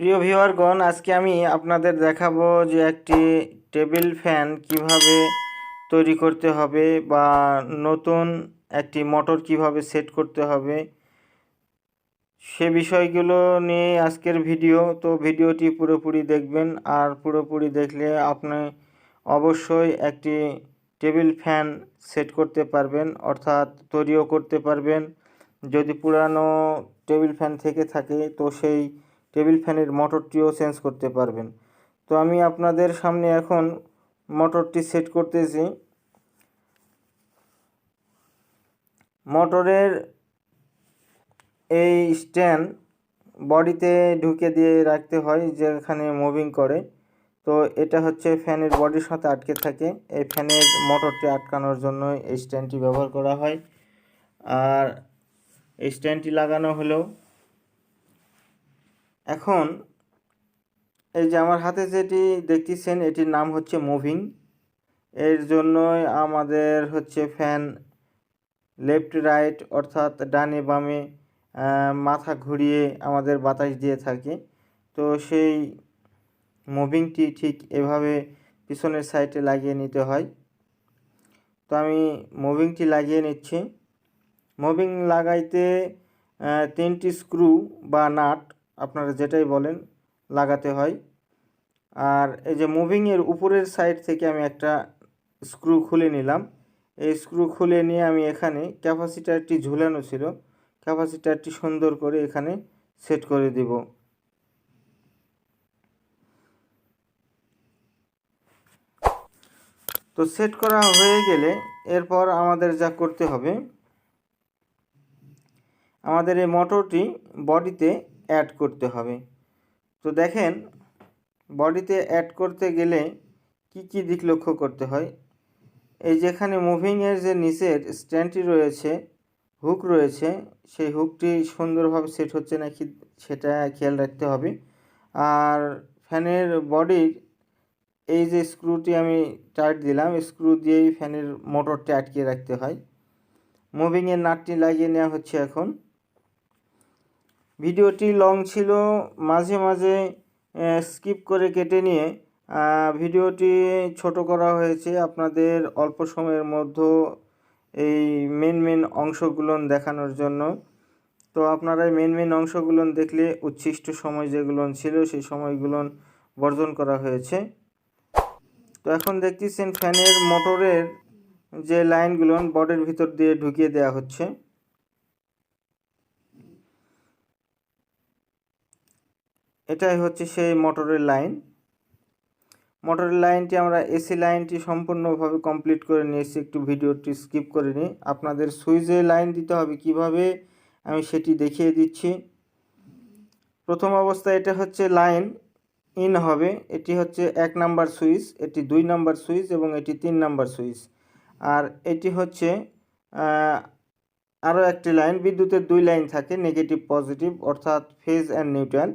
প্রিয় ভিউয়ারগণ, আজকে আমি আপনাদের দেখাবো যে একটি টেবিল ফ্যান কীভাবে তৈরি করতে হবে বা নতুন একটি মোটর কীভাবে সেট করতে হবে। সে বিষয়গুলো নিয়ে আজকের ভিডিও, তো ভিডিওটি পুরোপুরি দেখবেন। আর পুরোপুরি দেখলে আপনি অবশ্যই একটি টেবিল ফ্যান সেট করতে পারবেন, অর্থাৎ তৈরিও করতে পারবেন। যদি পুরানো টেবিল ফ্যান থেকে থাকে, তো সেই টেবিল ফ্যানের মোটরটিও চেঞ্জ করতে পারবেন। তো আমি আপনাদের সামনে এখন মোটরটি সেট করতেছি। মোটরের এই স্ট্যান্ড বডিতে ঢুকে দিয়ে রাখতে হয়, যেখানে মুভিং করে। তো এটা হচ্ছে ফ্যানের বডির সাথে আটকে থাকে। এই ফ্যানের মোটরটি আটকানোর জন্য এই স্ট্যান্ডটি ব্যবহার করা হয়। আর এই স্ট্যান্ডটি লাগানো হলো এখন এই যে আমার হাতে যেটি দেখতেছেন, এটির নাম হচ্ছে মুভিং। এর জন্যই আমাদের হচ্ছে ফ্যান লেফট, রাইট অর্থাৎ ডানে বামে মাথা ঘুরিয়ে আমাদের বাতাস দিয়ে থাকে। তো সেই মুভিংটি ঠিক এভাবে পিছনের সাইডে লাগিয়ে নিতে হয়। তো আমি মুভিংটি লাগিয়ে নিচ্ছি। মুভিং লাগাইতে তিনটি স্ক্রু বা নাট আপনারা যেটাই বলেন, লাগাতে হয়। আর এই যে মুভিংয়ের উপরের সাইড থেকে আমি একটা স্ক্রু খুলে নিলাম। এই স্ক্রু খুলে নিয়ে আমি এখানে ক্যাপাসিটারটি ঝুলানো ছিল। ক্যাপাসিটারটি সুন্দর করে এখানে সেট করে দিব। তো সেট করা হয়ে গেলে এরপর আমাদের যা করতে হবে, আমাদের এই মোটরটি বডিতে অ্যাড করতে হবে। তো দেখেন, বডিতে অ্যাড করতে গেলে কি কি দিক লক্ষ্য করতে হয়? এই যেখানে মুভিংয়ের যে নিচের স্ট্যান্ডটি রয়েছে হুক রয়েছে, সেই হুকটি সুন্দরভাবে সেট হচ্ছে নাকি সেটা খেয়াল রাখতে হবে। আর ফ্যানের বডির এই যে স্ক্রুটি আমি টাইট দিলাম স্ক্রু দিয়েই ফ্যানের মোটরটি আটকে রাখতে হয়। মুভিংয়ের নাটটি লাগিয়ে নেওয়া হচ্ছে এখন। ভিডিওটি লং ছিল, মাঝে মাঝে স্কিপ করে কেটে নিয়ে ভিডিওটি ছোট করা হয়েছে। আপনাদের অল্প সময়ের মধ্যে এই মেন মেন অংশগুলো দেখানোর জন্য। তো আপনারা মেন মেন অংশগুলো দেখলে উচ্ছিষ্ট সময় যেগুলো ছিল, সেই সময়গুলো বর্জন করা হয়েছে। তো এখন দেখতেছেন ফ্যানের মোটরের যে লাইনগুলো বডির ভিতর দিয়ে ঢুকিয়ে দেওয়া হচ্ছে। এটাই হচ্ছে সেই মোটরের লাইন মোটরের লাইনটি আমরা এসি লাইনটি সম্পূর্ণভাবে কমপ্লিট করে নিয়েছি, একটু ভিডিওটি স্কিপ করে নিই। আপনাদের সুইচে লাইন দিতে হবে কীভাবে, আমি সেটি দেখিয়ে দিচ্ছি। প্রথম অবস্থায় এটা হচ্ছে লাইন ইন হবে, এটি হচ্ছে এক নাম্বার সুইচ, এটি দুই নাম্বার সুইচ এবং এটি তিন নাম্বার সুইচ। আর এটি হচ্ছে আরও একটি লাইন বিদ্যুতের দুই লাইন থাকে নেগেটিভ পজিটিভ অর্থাৎ ফেজ অ্যান্ড নিউট্রাল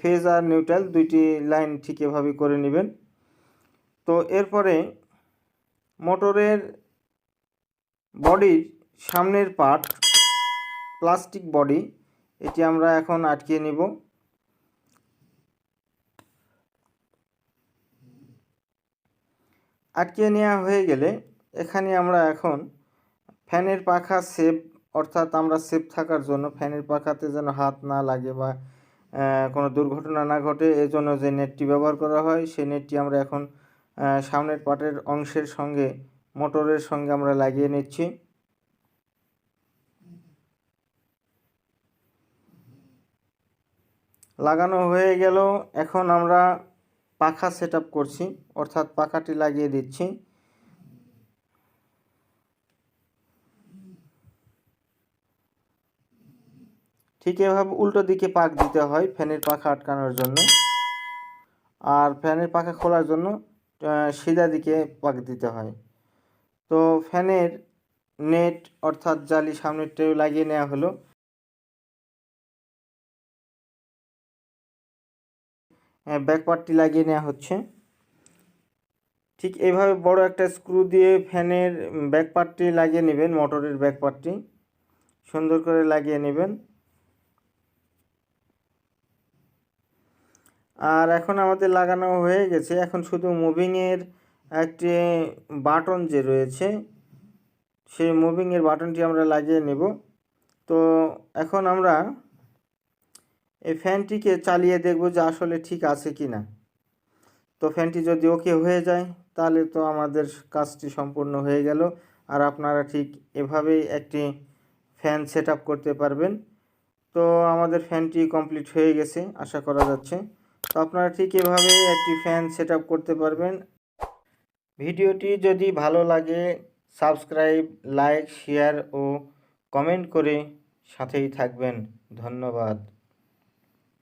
ফেজ আর নিউট্রাল দুইটি লাইন ঠিক এভাবে করে নেবেন। তো এরপরে মোটরের বডির সামনের পার্ট প্লাস্টিক বডি এটি আমরা এখন আটকিয়ে নিব। আটকিয়ে নেওয়া হয়ে গেলে এখানে আমরা এখন ফ্যানের পাখা সেফ অর্থাৎ আমরা সেফ থাকার জন্য ফ্যানের পাখাতে যেন হাত না লাগে বা কোনো দুর্ঘটনা না ঘটে, এজন্য যে নেটটি ব্যবহার করা হয় সেই নেটটি আমরা এখন সামনের পাটের অংশের সঙ্গে, মোটরের সঙ্গে আমরা লাগিয়ে নিচ্ছি। লাগানো হয়ে গেল। এখন আমরা পাখা সেট করছি, অর্থাৎ পাখাটি লাগিয়ে দিচ্ছি। ঠিক এভাবে উল্টো দিকে পাক দিতে হয় ফ্যানের পাখা আটকানোর জন্য। আর ফ্যানের পাখা খোলার জন্য সিধা দিকে পাক দিতে হয়। তো ফ্যানের নেট অর্থাৎ জালি সামনেরটাও লাগিয়ে নেওয়া হলো। ব্যাক পার্টটি লাগিয়ে নেওয়া হচ্ছে। ঠিক এইভাবে বড় একটা স্ক্রু দিয়ে ফ্যানের ব্যাক পার্টটি লাগিয়ে নেবেন, মোটরের ব্যাক পার্টটি সুন্দর করে লাগিয়ে নেবেন। আর এখন আমাদের লাগানো হয়ে গেছে। এখন শুধু মুভিংয়ের একটি বাটন যে রয়েছে, সেই মুভিংয়ের বাটনটি আমরা লাগিয়ে নেব। তো এখন আমরা এই ফ্যানটিকে চালিয়ে দেখব যে আসলে ঠিক আছে কি না। তো ফ্যানটি যদি ওকে হয়ে যায়, তাহলে তো আমাদের কাজটি সম্পূর্ণ হয়ে গেল। আর আপনারা ঠিক এভাবেই একটি ফ্যান সেট করতে পারবেন। তো আমাদের ফ্যানটি কমপ্লিট হয়ে গেছে, আশা করা যাচ্ছে। আপনারা ঠিক এভাবে একটি ফ্যান সেট করতে পারবেন। ভিডিওটি যদি ভালো লাগে সাবস্ক্রাইব লাইক শেয়ার ও কমেন্ট করে সাথেই থাকবেন। ধন্যবাদ।